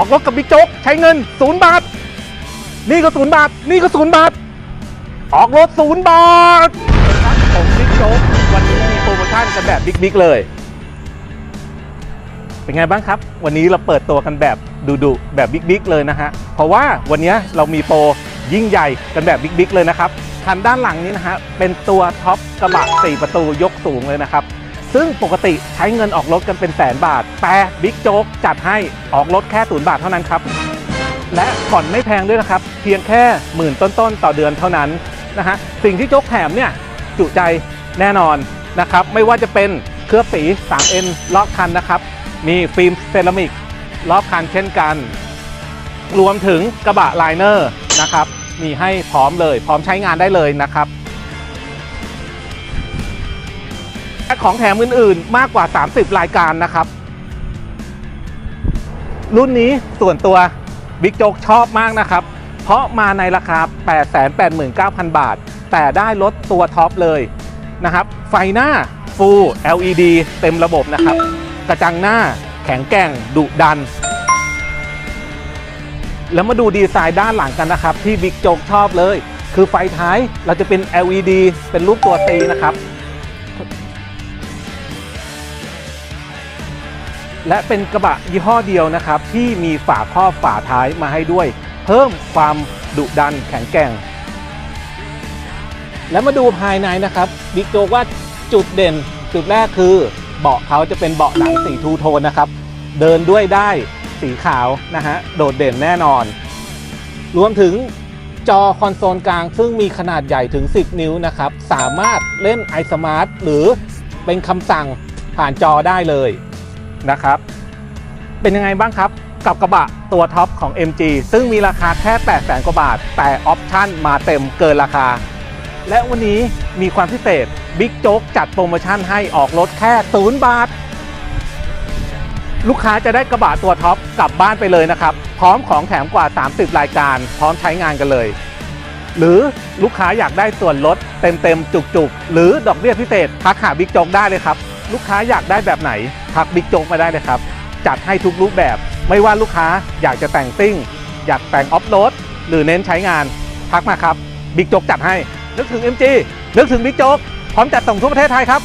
อกรถกับบิ๊กโจ๊กใช้เงินศูนย์บาท นี่ก็ศูนย์บาท นี่ก็ศูนย์บาท ออกรถศูนย์บาทครับผมบิ๊กโจ๊กวันนี้มีโปรโมชั่นกันแบบบิ๊กๆเลย เป็นไงบ้างครับ วันนี้เราเปิดตัวกันแบบดุๆแบบบิ๊กๆเลยนะฮะ เพราะว่าวันนี้เรามีโปรยิ่งใหญ่กันแบบบิ๊กๆเลยนะครับคันด้านหลังนี้นะฮะเป็นตัวท็อปกระบะ4ประตูยกสูงเลยนะครับ ซึ่งปกติใช้เงินออกรถกันเป็นแสนบาท แต่บิ๊กโจ๊กจัดให้ออกรถแค่ศูนย์บาทเท่านั้นครับ และผ่อนไม่แพงด้วยนะครับ เพียงแค่หมื่นต้นๆ ต่อเดือนเท่านั้นนะฮะสิ่งที่โจ๊กแถมเนี่ยจุใจแน่นอนนะครับ ไม่ว่าจะเป็นเคลือบสี 3N รอบคันนะครับ มีฟิล์มเซรามิกรอบคันเช่นกัน รวมถึงกระบะไลเนอร์นะครับมีให้พร้อมเลย พร้อมใช้งานได้เลยนะครับ และของแถมอื่นๆ มากกว่า 30 รายการนะครับ รุ่นนี้ส่วนตัวบิ๊กโจ๊กชอบมากนะครับ เพราะมาในราคา 889,000 บาท แต่ได้รถตัวท็อปเลยนะครับ ไฟหน้า Full LED เต็มระบบนะครับ กระจังหน้าแข็งแกร่งดุดัน แล้วมาดูดีไซน์ด้านหลังกันนะครับ ที่บิ๊กโจ๊กชอบเลย คือไฟท้ายเราจะเป็น LED เป็นรูปตัว T นะครับ และเป็นกระบะยี่ห้อเดียวนะครับ ที่มีฝาครอบฝาท้ายมาให้ด้วย เพิ่มความดุดันแข็งแกร่ง แล้วมาดูภายในนะครับบิ๊กโจ๊กว่าจุดเด่นจุดแรกคือเบาะเขาจะเป็นเบาะหนังสีทูโทนนะครับ เดินด้วยได้สีขาวนะฮะโดดเด่นแน่นอน รวมถึงจอคอนโซลกลางซึ่งมีขนาดใหญ่ถึง 10 นิ้วนะครับ สามารถเล่น iSmart หรือเป็นคำสั่งผ่านจอได้เลย นะครับ เป็นยังไงบ้างครับกับกระบะตัวท็อปของ MG ซึ่งมีราคาแค่ 8 0 0 0 0 0กว่าบาท แต่ออปชั่นมาเต็มเกินราคา และวันนี้มีความพิเศษบิ๊กโจ๊กจัดโปรโมชั่นให้ออกรถแค่ศูนย์บาท ลูกค้าจะได้กระบะตัวท็อปกลับบ้านไปเลยนะครับ พร้อมของแถมกว่า 30 รายการ พร้อมใช้งานกันเลย หรือลูกค้าอยากได้ส่วนลดเต็มๆจุกๆ หรือดอกเบี้ยพิเศษทักหาบิ๊กโจ๊กได้เลยครับ ลูกค้าอยากได้แบบไหน ทักบิ๊กโจ๊กมาได้เลยครับ จัดให้ทุกรูปแบบ ไม่ว่าลูกค้าอยากจะแต่งซิ่ง อยากแต่งออฟโรดหรือเน้นใช้งานทักมาครับบิ๊กโจ๊กจัดให้ นึกถึง MG นึกถึงบิ๊กโจ๊กพร้อมจัดส่งทั่วประเทศไทยครับ